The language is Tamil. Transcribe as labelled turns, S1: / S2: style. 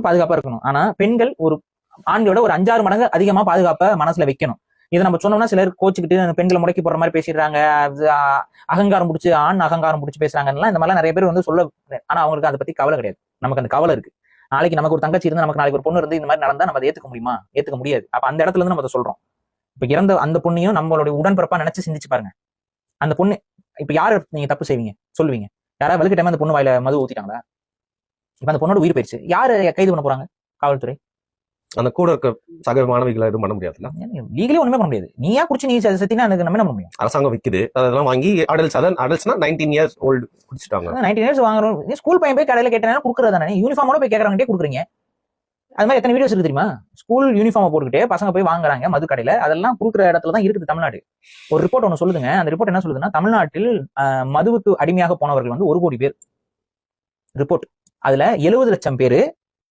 S1: பெண்களும் பாதுகாப்பா இருக்கணும். ஆனா பெண்கள் ஒரு ஆண்களோட ஒரு அஞ்சாறு மடங்கு அதிகமா பாதுகாப்பை மனசுல வைக்கணும். இதை நம்ம சொன்னோம்னா சிலர் கோச்சுக்கிட்டு பெண்களை முடக்கி போற மாதிரி பேசிடுறாங்க. அகங்காரம் பிடிச்சி ஆண் அகங்காரம் பிடிச்சி பேசுறாங்கன்னா இந்த மாதிரிலாம் நிறைய பேர் வந்து சொல்ல ஆனா அவங்களுக்கு அதை பத்தி கவலை கிடையாது. நமக்கு அந்த கவலை இருக்கு. நாளைக்கு நமக்கு ஒரு தங்கச்சி இருந்து நமக்கு நாளைக்கு ஒரு பொண்ணு இருந்து இந்த மாதிரி நடந்தா நம்ம அதை ஏத்துக்க முடியுமா? ஏத்துக்க முடியாது. அப்ப அந்த இடத்துல இருந்து நம்ம அதை சொல்றோம். இப்ப இறந்த அந்த பொண்ணையும் நம்மளுடைய உடன்பிறப்பா நினைச்சு சிந்திச்சு பாருங்க. அந்த பொண்ணு இப்ப யாரு நீங்க தப்பு செய்வீங்க? சொல்லுவீங்க. யாராவது வலுக்கு டைம் அந்த பொண்ணு வாயில மது ஊத்திட்டாங்களா? இப்ப அந்த பொண்ணோட உயிர் போயிடுச்சு. யாரு கைது பண்ண போறாங்க? காவல்துறை.
S2: அந்த கூட இருக்க சக மாணவிகளை எதுவும் பண்ண முடியாதுல்ல?
S1: லீகலி ஒண்ணுமே பண்ண முடியாது. நீயா குடிச்சு நீ செத்தினா எனக்கு நம்ம பண்ண முடியும்?
S2: அரசாங்கம் விக்குது. அதெல்லாம் வாங்கி அடல்ட்ஸ் அதான் அடல்ட்ஸ்னா நைன்டீன் இயர்ஸ் ஓல்டு குடிச்சிட்டாங்க.
S1: நைன்டீன் இயர்ஸ் வாங்குறோம். நீ ஸ்கூல் பையன் போய் கடையில கேட்டா கொடுக்குறது தானே? யூனிஃபார்மோட போய் கேட்கறாங்கட்டே கொடுக்குறீங்க. அது மாதிரி எத்தனை வீடியோஸ் இருக்கு தெரியுமா? ஸ்கூல் யூனிஃபார்ம் போட்டுக்கிட்டே பசங்க போய் வாங்குறாங்க மது கடையில. அதெல்லாம் கொடுக்குற இடத்துல தான் இருக்குது தமிழ்நாடு. ஒரு ரிப்போர்ட் ஒன்று சொல்லுதுங்க. அந்த ரிப்போர்ட் என்ன சொல்லுதுன்னா தமிழ்நாட்டில் மதுவுக்கு அடிமையாக போனவர்கள் வந்து ஒரு கோடி பேர். ரிப்போர்ட் அதுல எழுபது லட்சம் பேர்